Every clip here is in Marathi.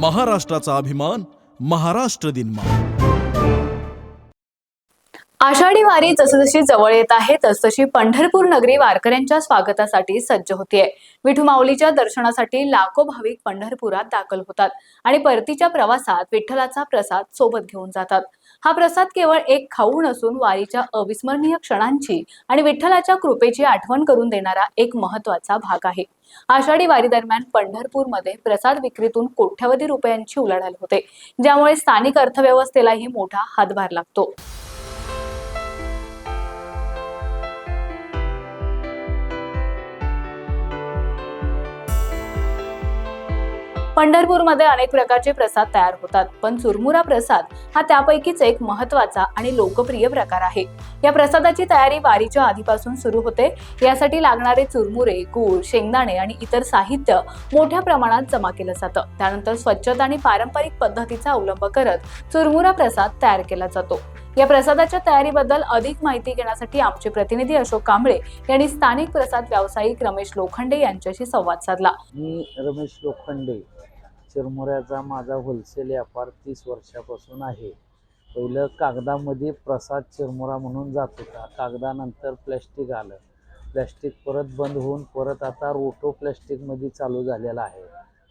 महाराष्ट्राचा अभिमान महाराष्ट्र दिन आषाढी वारी जसजशी जवळ येत आहे तसतशी पंढरपूर नगरी वारकऱ्यांच्या स्वागतासाठी सज्ज होतीये. विठू माऊलीच्या दर्शनासाठी लाखो भाविक पंढरपुरात दाखल होतात आणि परतीच्या प्रवासात विठ्ठलाचा प्रसाद सोबत घेऊन जातात. हा प्रसाद केवळ एक खाऊ नसून वारीच्या अविस्मरणीय क्षणांची आणि विठ्ठलाच्या कृपेची आठवण करून देणारा एक महत्त्वाचा भाग आहे. आषाढी वारी दरम्यान पंढरपूरमध्ये प्रसाद विक्रीतून कोट्यवधी रुपयांची उलाढाल होते ज्यामुळे स्थानिक अर्थव्यवस्थेलाही मोठा हातभार लागतो. पंढरपूरमध्ये अनेक प्रकारचे प्रसाद तयार होतात पण चुरमुरा प्रसाद हा त्यापैकीच एक महत्त्वाचा आणि लोकप्रिय प्रकार आहे. या प्रसादाची तयारी वारीच्या आधीपासून सुरू होते. यासाठी लागणारे चुरमुरे गूळ शेंगदाणे आणि इतर साहित्य मोठ्या प्रमाणात जमा केलं जातं. त्यानंतर स्वच्छता आणि पारंपरिक पद्धतीचा अवलंब करत चुरमुरा प्रसाद तयार केला जातो. या प्रसादाच्या तयारीबद्दल अधिक माहिती घेण्यासाठी आमचे प्रतिनिधी अशोक कांबळे यांनी स्थानिक प्रसाद व्यावसायिक रमेश लोखंडे यांच्याशी संवाद साधला. मी रमेश लोखंडे. चिरमुऱ्याचा माझा होलसेल व्यापार तीस वर्षापासून आहे. पहिलं कागदामध्ये प्रसाद चिरमुरा म्हणून जात होता. कागदानंतर प्लॅस्टिक आलं. प्लॅस्टिक परत बंद होऊन परत आता रोटो प्लॅस्टिकमध्ये चालू झालेला आहे.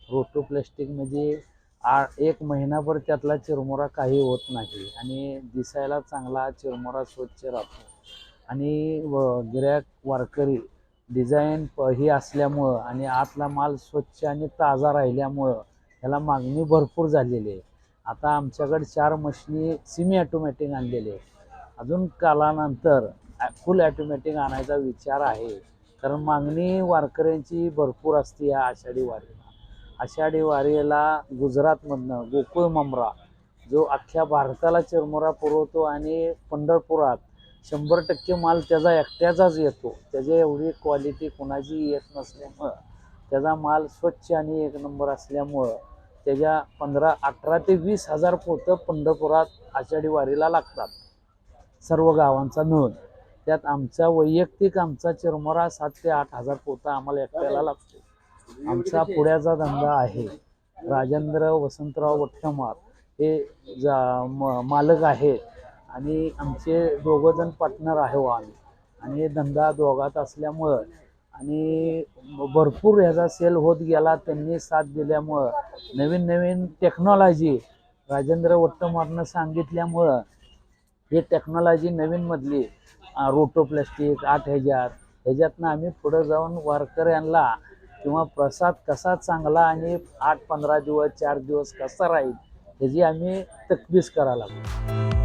रोटो प्लॅस्टिकमध्ये म्हणजे आ एक महिनाभर त्यातला चिरमुरा काही होत नाही आणि दिसायला चांगला चिरमुरा स्वच्छ राहतो. आणि व गिरॅक वारकरी डिझाईन ही असल्यामुळं आणि आतला माल स्वच्छ आणि ताजा राहिल्यामुळं त्याला मागणी भरपूर झालेली आहे. आता आमच्याकडे चार मशिनी सिमी ॲटोमॅटिक आणलेले आहे अजून कालानंतर फुल ॲटोमॅटिक आणायचा विचार आहे. कारण मागणी वारकऱ्यांची भरपूर असते या आषाढी वारीला. आषाढी वारीला गुजरातमधनं गोकुळ ममरा जो अख्ख्या भारताला चिरमुरा पुरवतो आणि पंढरपुरात शंभर टक्के माल त्याचा एकट्याचाच येतो. त्याची एवढी क्वालिटी कोणाची येत नसल्यामुळं त्याचा माल स्वच्छ आणि एक नंबर असल्यामुळं त्याच्या पंधरा अठरा ते वीस हजार पोतं पंढरपुरात आषाढी वारीला लागतात. सर्व गावांचा मिळून. त्यात आमचा वैयक्तिक आमचा चिरमुरा सात ते आठ हजार पोतं आम्हाला एकट्याला लागतो. आमचा पुण्याचा धंदा आहे. राजेंद्र वसंतराव वट्टमार हे जा म मालक आहेत आणि आमचे दोघंजण पार्टनर आहे आम्ही. आणि हे धंदा दोघात असल्यामुळं आणि भरपूर ह्याचा सेल होत गेला. त्यांनी साथ दिल्यामुळं नवीन नवीन टेक्नॉलॉजी राजेंद्र वट्टमारनं सांगितल्यामुळं हे टेक्नॉलॉजी नवीनमधली रोटो प्लॅस्टिक आठ ह्याच्यात ह्याच्यातनं आम्ही पुढं जाऊन वारकऱ्यांना किंवा प्रसाद कसा चांगला आणि आठ पंधरा दिवस चार दिवस कसा राहील ह्याची आम्ही तकबीस करायला लागलो.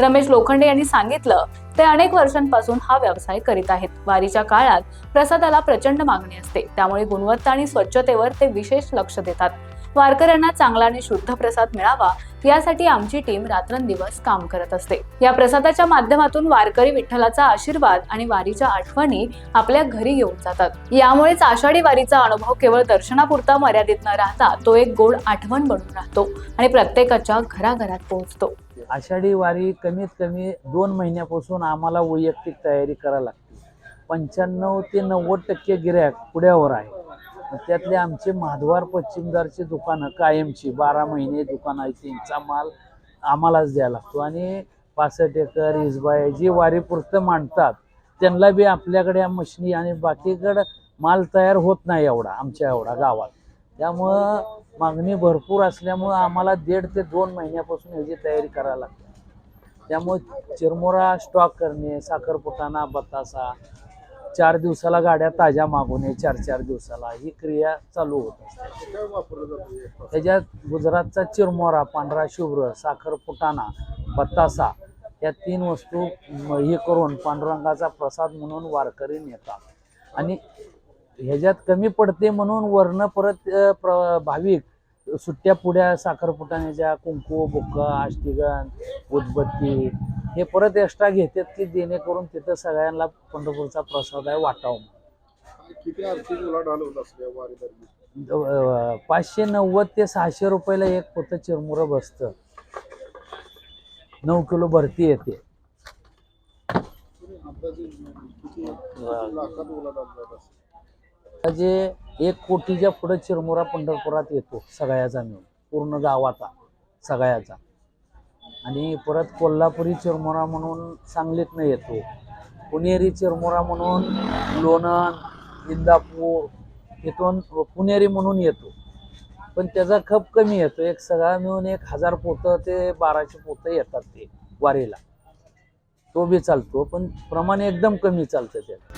रमेश लोखंडे यांनी सांगितलं ते अनेक वर्षांपासून हा व्यवसाय करीत आहेत. वारीच्या काळात प्रसादाला प्रचंड मागणी असते. त्यामुळे गुणवत्ता आणि स्वच्छतेवर ते विशेष लक्ष देतात. वारकऱ्यांना चांगला आणि शुद्ध प्रसाद मिळावा यासाठी आमची टीम रात्रंदिवस काम करत असते. या प्रसादाच्या माध्यमातून वारकरी विठ्ठलाचा आशीर्वाद आणि वारीच्या आठवणी आपल्या घरी घेऊन जातात. यामुळेच आषाढी वारीचा अनुभव केवळ दर्शनापुरता मर्यादित न राहता तो एक गोड आठवण बनून राहतो आणि प्रत्येकाच्या घराघरात पोहोचतो. आषाढी वारी कमीत कमी दोन महिन्यापासून आम्हाला वैयक्तिक तयारी करायला लागते. पंच्याण्णव ते नव्वद टक्के गिऱ्हाईक पुढ्यावर आहे. त्यातले आमचे महाद्वार पश्चिमदारची दुकानं कायमची बारा महिने दुकानं आहे त्यांचा माल आम्हालाच द्यायला लागतो. आणि पासष्ट एकर इजबाई जी वारीपुरतं मांडतात त्यांना बी आपल्याकडे या मशिनी आणि बाकीकडं माल तयार होत नाही एवढा आमच्या एवढा गावात. त्यामुळं मागणी भरपूर असल्यामुळं आम्हाला दीड ते दोन महिन्यापासून ह्याची तयारी करायला लागते. त्यामुळे चिरमुरा स्टॉक करणे साखरपुटाणा बतासा चार दिवसाला गाड्या ताज्या मागवणे चार चार दिवसाला ही क्रिया चालू होत असते. त्याच्यात गुजरातचा चिरमोरा पांढरा शुभ्र साखरपुटाणा बतासा या तीन वस्तू हे करून पांडुरंगाचा प्रसाद म्हणून वारकरी नेतात. आणि ह्याच्यात कमी पडते म्हणून वर्ण परत प्र भाविक सुट्ट्या पुड्या साखरपुटाण्याच्या कुंकू बुक्का आष्टीगन उदबत्ती हे परत एक्स्ट्रा घेतात की जेणेकरून तिथं सगळ्यांना पंढरपूरचा प्रसाद आहे वाटावं? पाचशे नव्वद ते सहाशे रुपयाला एक पोतं चिरमुरं बसतं. नऊ किलो भरती येते. जे एक कोटीच्या पुढे चिरमुरा पंढरपुरात येतो सगळ्याचा मिळून. पूर्ण गावाचा सगळ्याचा. आणि परत कोल्हापुरी चिरमुरा म्हणून सांगलीतनं येतो पुणेरी चिरमुरा म्हणून लोणंद इंदापूर इथून पुणेरी म्हणून येतो. पण त्याचा खप कमी येतो. एक सगळा मिळून एक हजार पोतं ते बाराशे पोतं येतात ते वारीला. तो बी चालतो पण प्रमाण एकदम कमी चालतं त्यात